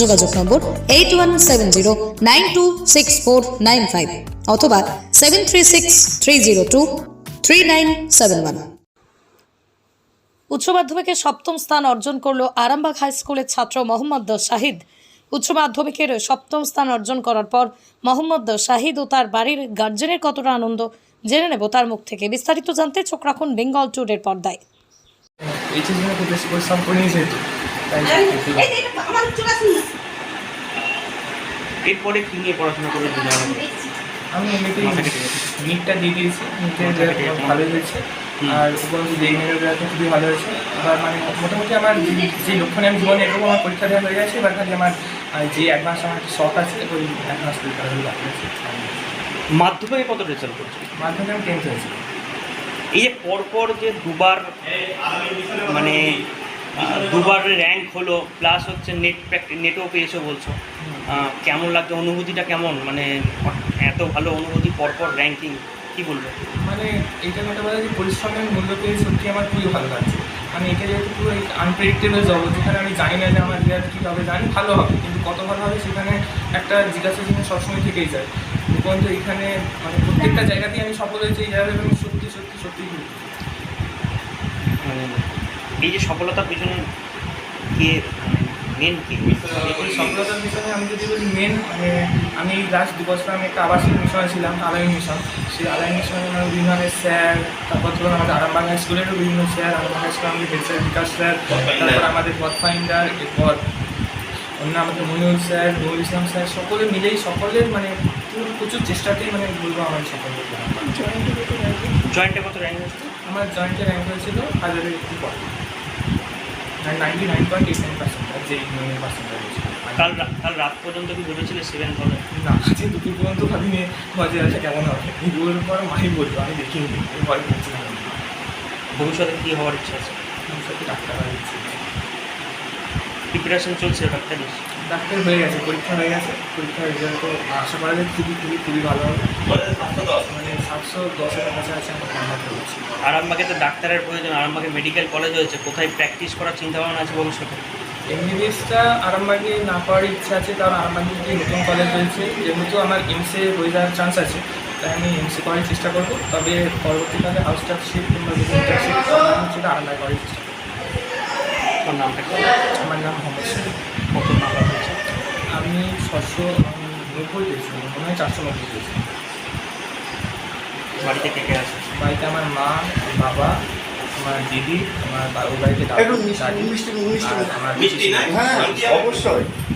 যোগাযোগ নম্বর eight one seven zero nine two six four nine five অথবা seven three six three zero two three nine seven one উচ্চ মাধ্যমিকে সপ্তম স্থান অর্জন করল আরামবাগ হাই স্কুলের ছাত্র মোহাম্মদ শাহিদ। উচ্চ মাধ্যমিকের সপ্তম স্থান অর্জন করার পর মোহাম্মদ শাহিদ ও তার বাড়ির গার্জেনের কতটা আনন্দ জেনে নেব তার মুখ থেকে। বিস্তারিত জানতে চোখ রাখুন বেঙ্গল ট্যুরের পর্দায়। এরপরে কি নিয়ে পড়াশোনা করে দিলে আমাকে আমি। নিটটা দিয়ে দিয়েছি। ভালোই হয়েছে। আর উপরন্তু খুবই ভালো হয়েছে। এবার মানে মোটামুটি আমার যে- লক্ষ্য নিয়ে আমি জীবনে এরকম আমার পরীক্ষা দেওয়া হয়ে গেছে। এবার খালি আমার যে অ্যাডভান্স আমার একটা শখ আছে ওই অ্যাডভান্স পরীক্ষা বাকি আছে। মাধ্যমিকে কত রেজাল্ট করছে? মাধ্যমে আমি টেন্থ হয়েছি। এই যে পরপর যে দুবার মানে দুবার র্যাঙ্ক হলো প্লাস হচ্ছে নেট নেটও পেয়েছ বলছো। কেমন লাগছে? অনুভূতিটা কেমন? মানে এত ভালো অনুভূতি পরপর র্যাঙ্কিং কি বলব? মানে এইটা কথা বলা যে পরিশ্রমের মূল্য পেয়ে সত্যি আমার খুবই ভালো লাগছে। মানে এটা যেহেতু পুরো আনপ্রেডিক্টেবল জগৎ যেখানে আমি জানি না যে আমার রেজাল্ট কী হবে জানি ভালো হবে কিন্তু কত ভালো হবে সেখানে একটা জিজ্ঞাসা চিহ্ন সবসময় থেকেই যায়। উপরন্ত এখানে মানে প্রত্যেকটা জায়গাতেই আমি সফল হয়েছি এই জায়গায় আমি সত্যি সত্যি সত্যি। মানে এই যে সফলতার পিছনে কে মেন কি? এই সফলতার পিছনে আমি যদি বলি মেন মানে আমি লাস্ট দু বছর আমি একটা আবাসিক মিশনে ছিলাম আলাইন মিশন সেই আলাইন মিশনে আমার বিভিন্ন ধরনের স্যার তারপর ধরুন আমাদের আরামবাগ হাই স্কুলেরও বিভিন্ন স্যার আরামবাগ হাই স্কুল আমাদের হেড স্যার বিকাশ স্যার তারপর আমাদের পথ ফাইন্ডার এরপর অন্য আমাদের মনিউল স্যার নুরুল ইসলাম স্যার সকলে মিলেই সকলের মানে প্রচুর চেষ্টাতেই মানে বলব আমার সফল হতে জয়েন্টে কত র্যাঙ্ক হচ্ছে আমার জয়েন্টে র্যাঙ্ক হয়েছিল হাজারের একটু পর ninety nine point eight nine percent কাল কাল রাত পর্যন্ত কি ভেবেছিলে সেভেন হবে না আজকে দুপুর পর্যন্ত মজা আছে কেমন হবে? দুপুরের পর মাই বলব আমি দেখিনি। ভয় করছি ভবিষ্যতে কী হওয়ার ইচ্ছা আছে? ভবিষ্যতে ডাক্তার হওয়ার ইচ্ছে আছে। প্রিপারেশন চলছে ডাক্তারি? ডাক্তার হয়ে গেছে পরীক্ষা হয়ে গেছে পরীক্ষার রেজাল্ট তো আশা করা যায় খুবই খুবই খুবই ভালো হবে। মানে সাতশো দশের কাছাকাছি আমার পেয়েছি আরামবাগে তো ডাক্তারের প্রয়োজন আরামবাগে মেডিকেল কলেজ হয়েছে কোথায় প্র্যাকটিস করার চিন্তা ভাবনা আছে ভবিষ্যতে? এমবিবিএসটা আরামবাগে না পাওয়ার ইচ্ছা আছে কারণ আরামবাগে যে নতুন কলেজ হয়েছে যেহেতু আমার এমসে হয়ে যাওয়ার চান্স আছে তাই আমি এমসে করার চেষ্টা করব তবে পরবর্তীকালে হাউস টাকশিপ কিংবা সেটা আরামবাগে করার চেষ্টা তোর নামটা আমার নাম মোহাম্মদ শরীফ। কত নাম্বার হয়েছে। আমি ছশো নব্বই পেয়েছিলাম মনে হয় চারশো নব্বই পেয়েছিলাম। বাড়িতে কে কে আছে? বাড়িতে আমার মা বাবা আমার দিদি আমার বা- বাড়িতে দাদু, দাদি, আর আমার পিসি। অবশ্যই।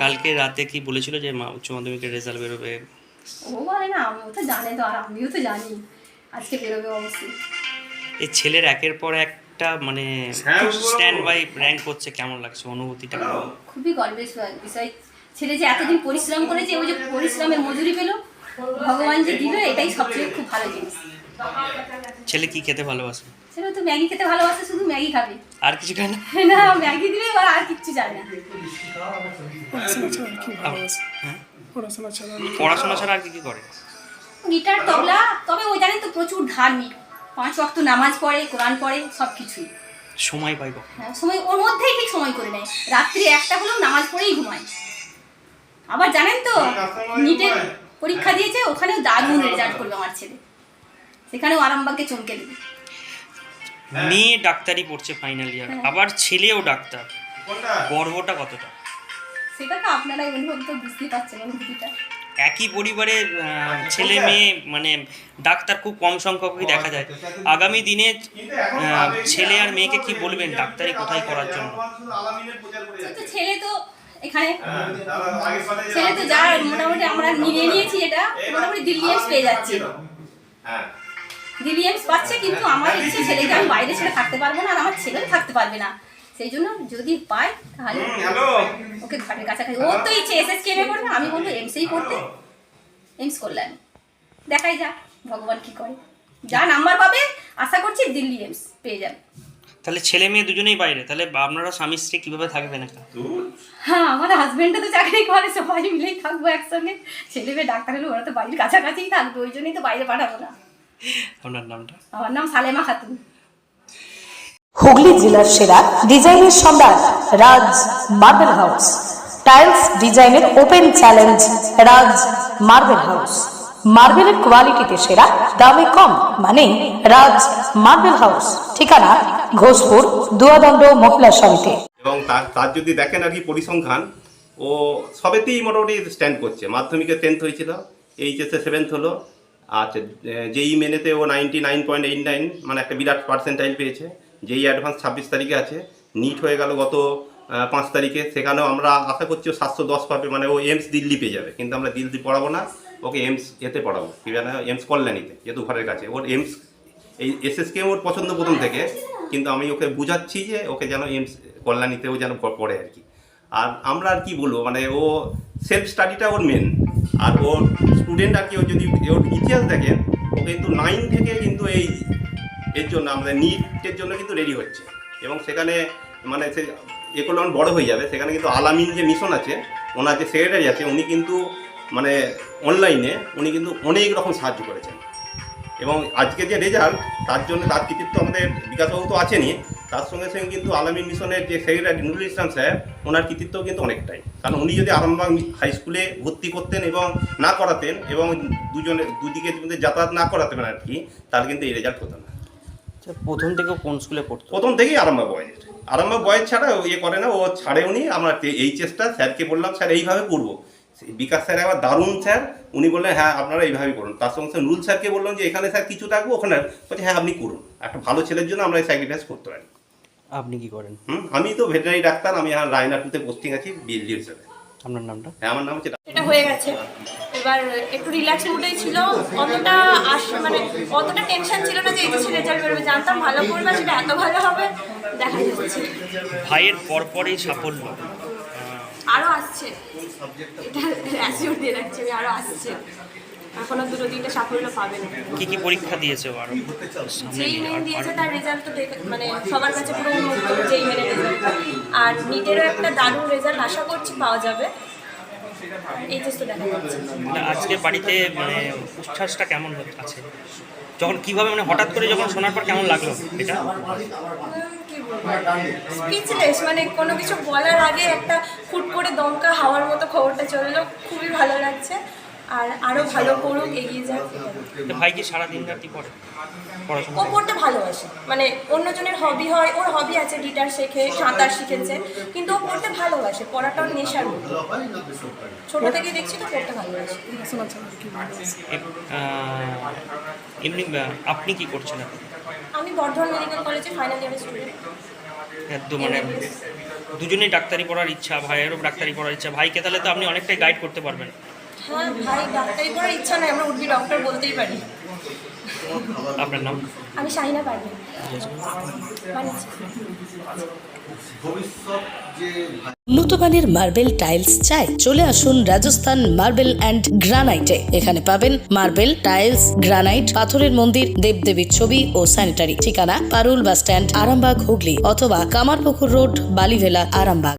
কালকে রাতে কি বলেছিল যে মা উচ্চ মাধ্যমিকের রেজাল্ট বেরোবে? ও বলে না আমিও তো জানে তো আর আমিও তো জানি আজকে বেরোবে অবশ্যই। এই ছেলের একের পর একটা মানে স্ট্যান্ড বাই র্যাঙ্ক করছে কেমন লাগছে অনুভূতিটা? খুবই গর্বের বিষয় ছেলে যে এতদিন পরিশ্রম করেছে ওই যে পরিশ্রমের মজুরি পেল ভগবান যে দিল এটাই সবচেয়ে খুব ভালো জিনিস। ছেলে কি খেতে ভালোবাসে? ছেলে তো ম্যাগি খেতে ভালোবাসে শুধু ম্যাগি খাবে। আর কিছু খায় না? না ম্যাগি দিলে ওরা আর কিচ্ছু চায় না? পড়াশোনা ছাড়া আর কি কি করে? গিটার তবলা তবে ওই জানেন তো প্রচুর ধার্মিক পাঁচ ওয়াক্ত নামাজ পড়ে কোরআন পড়ে সব কিছুই সময় পাই হ্যাঁ, সময় ওর মধ্যেই ঠিক সময় করে নেয়। রাত্রি একটা হলেও নামাজ পড়েই ঘুমায়। আবার জানেন তো নিটের পরীক্ষা দিয়েছে ওখানেও দারুণ রেজাল্ট করবে আমার ছেলে। সেখানেও আরামবাগকে চমকে দেবে মেয়ে ডাক্তারি পড়ছে ফাইনাল ইয়ার আবার ছেলেও ডাক্তার। গর্বটা কতটা? সেটা তো আপনারাই অনুভব তো বুঝতেই পারছেন অনুভূতিটা একই পরিবারে ছেলে মেয়ে মানে ডাক্তার খুব কম সংখ্যকই দেখা যায়। আগামী দিনে ছেলে আর মেয়েকে কি বলবেন ডাক্তারি কোথায় করার জন্য? তো ছেলে তো এখানে ছেলে তো যা মোটামুটি আমরা নিয়ে নিয়েছি এটা। মোটামুটি দিল্লি পেয়ে যাচ্ছে। দিল্লি এমস পাচ্ছে কিন্তু আমার ইচ্ছে ছেলেকে আমি বাইরে ছেড়ে থাকতে পারব না আর আমার ছেলেও থাকতে পারবে না। সেই জন্য যদি পাই তাহলে ওকে ঘাটের কাছাকাছি। ওর তো ইচ্ছে এস এস কেমে পড়বে? আমি বলব এমসেই পড়তে। এমস করলাম। দেখাই যাক ভগবান কি করে। যা নাম্বার পাবে আশা করছি দিল্লি এমস পেয়ে যাবে। তাহলে ছেলে মেয়ে দুজনেই বাইরে। তাহলে আপনারা স্বামী স্ত্রী কীভাবে থাকবেন একা হ্যাঁ আমার হাজবেন্ডও তো চাকরি করে সবাই মিলেই থাকব একসঙ্গে। ছেলে মেয়ে ডাক্তার হলে ওরা তো বাড়ির কাছাকাছিই থাকবে ওই জন্যই তো বাইরে পাঠাবো না। আপনার নামটা? আমার নাম সালেমা খাতুন। হুগলি জেলার সেরা ডিজাইনের Samrat Raj marble house. Tiles ডিজাইনের open challenge Raj marble house. মার্বেলের কোয়ালিটিতে সেরা দামে কম মানে রাজ মার্বেল হাউস। ঠিকানা ঘোষপুর দুয়াদণ্ড মহিলা সমিতি। এবং তার তার যদি দেখেন আর কি পরিসংখ্যান ও সবেতেই মোটামুটি স্ট্যান্ড করছে। মাধ্যমিকে টেন্থ হয়েছিল এইচএসে সেভেন্থ হলো আচ্ছা যেই মেনেতে ও ninety nine point eight nine মানে একটা বিরাট পার্সেন্টাইল পেয়েছে, যেই অ্যাডভান্স ছাব্বিশ তারিখে আছে নিট হয়ে গেল গত পাঁচ তারিখে। সেখানেও আমরা আশা করছি ও সাতশো দশ পাবে মানে ও এমস দিল্লি পেয়ে যাবে। কিন্তু আমরা দিল্লি পড়াবো না, ওকে এমস এতে পড়াবো। কি জানো এমস কল্যাণীতে, যেহেতু ঘরের কাছে। ওর এমস এই এসএসকে ওর পছন্দ প্রথম থেকে, কিন্তু আমি ওকে বুঝাচ্ছি যে ওকে যেন এমস কল্যাণীতেও যেন পড়ে আর কি। আর আমরা আর কি বলব মানে ও সেলফ স্টাডিটা ওর মেন আর ওর স্টুডেন্ট আর কি যদি ওর ইতিহাস দেখেন, ও কিন্তু নাইন থেকে কিন্তু এই, এর জন্য আমাদের নিটের জন্য কিন্তু রেডি হচ্ছে। এবং সেখানে মানে সে এগুলো যখন বড়ো হয়ে যাবে। সেখানে কিন্তু আলামিন যে মিশন আছে, ওনার যে সেক্রেটারি আছে, উনি কিন্তু মানে অনলাইনে উনি কিন্তু অনেক রকম সাহায্য করেছেন। এবং আজকে যে রেজাল্ট তার জন্য তার কৃতিত্ব আমাদের বিকাশবাবু তো আছেনই। তার সঙ্গে সঙ্গে কিন্তু আলামিন মিশনের যে সেক্রেটারি নুরুল ইসলাম স্যার ওনার কৃতিত্ব কিন্তু অনেকটাই। কারণ উনি যদি আরামবাগ হাই স্কুলে ভর্তি করতেন এবং না করাতেন এবং দুজনে দুদিকে যদি যাতায়াত না করাতেন আর কি তাহলে কিন্তু এই রেজাল্ট হতো না। আচ্ছা, প্রথম থেকে কোন স্কুলে পড়তো? প্রথম থেকেই আরামবাগ বয়েজের আরামবাগ বয়েজ ছাড়া ও ইয়ে করে না ও ছাড়ে উনি আমরা এইচএসটা স্যারকে বললাম স্যার এইভাবে করব। বিকাশ স্যার একবার দারুণ স্যার উনি বললেন হ্যাঁ আপনারা এইভাবেই করুন। তার সঙ্গে সঙ্গে নুরুল স্যারকে বললাম যে এখানে স্যার কিছু থাকব ওখানে বলছে হ্যাঁ আপনি করুন। একটা ভালো ছেলের জন্য আমরা এই স্যাক্রিফাইস করতে পারি। আপনি কি করেন? হুম আমি তো ভেটেনারি ডাক্তার আমি আর রায়নাটুতে পোস্টিং আছি বিএলজি হিসেবে আপনার নামটা? হ্যাঁ আমার নাম হচ্ছে এটা হয়ে গেছে। এবার একটু রিল্যাক্স মুডেই ছিল অতটা আস মানে অতটা টেনশন ছিল না যে এইচএসসি রেজাল্ট বেরোবে। জানতাম ভালো করবে সেটা এত ভালো হবে দেখা যাচ্ছে। ভাইয়ের পরপরই সাফল্য। আরও আসছে। এটা অ্যাসিওর দিয়ে রাখছি আমি আরও আসছে। এখনও দুটো তিনটে সাফল্য পাবে না। কি কি পরীক্ষা দিয়েছে ও আরও? যেই মেন আর- দিয়েছে তার রেজাল্ট তো মানে সবার কাছে পুরো উন্মুক্ত যেই মেনের রেজাল্ট আর নিটেরও একটা দারুণ রেজাল্ট আশা করছি পাওয়া যাবে। এইচএস তো দেখা যাচ্ছে। আজকে বাড়িতে মানে উচ্ছ্বাসটা কেমন আছে। যখন কীভাবে মানে হঠাৎ করে যখন শোনার পর কেমন লাগল এটা? স্পিচলেস মানে কোনো কিছু বলার আগে একটা ফুট করে দমকা হাওয়ার মতো খবরটা চলল। খুবই ভালো লাগছে। আর আরও ভালো করুক এগিয়ে যাক। ভাই কি সারাদিন রাতি পড়ে? পড়াশোনা ও পড়তে ভালোবাসে। মানে অন্যজনের হবি হয় ওর হবি আছে গিটার শেখে সাঁতার শিখেছে কিন্তু ও পড়তে ভালোবাসে পড়াটা ওর নেশার মতো ছোট থেকে দেখছি তো পড়তে ভালোবাসে। এমনি আপনি কি করছেন আমি বর্ধমান মেডিকেল কলেজে ফাইনাল ইয়ারের স্টুডেন্ট একদম মানে দুজনেই ডাক্তারি পড়ার ইচ্ছা ভাইয়েরও ডাক্তারি পড়ার ইচ্ছা ভাইকে তাহলে তো আপনি অনেকটাই গাইড করতে পারবেন। হ্যাঁ ভাই ডাক্তারি পড়ার ইচ্ছা নাই আমরা উঠবি ডক্টর বলতেই পারি। আপনার নাম? আমি শাহিনা উন্নত মানের মার্বেল টাইলস চাই চলে আসুন রাজস্থান মার্বেল অ্যান্ড গ্রানাইটে। এখানে পাবেন মার্বেল টাইলস গ্রানাইট পাথরের মন্দির দেবদেবীর ছবি ও স্যানিটারি ঠিকানা পারুল বাস স্ট্যান্ড আরামবাগ হুগলি অথবা কামারপুকুর রোড বালিভেলা আরামবাগ।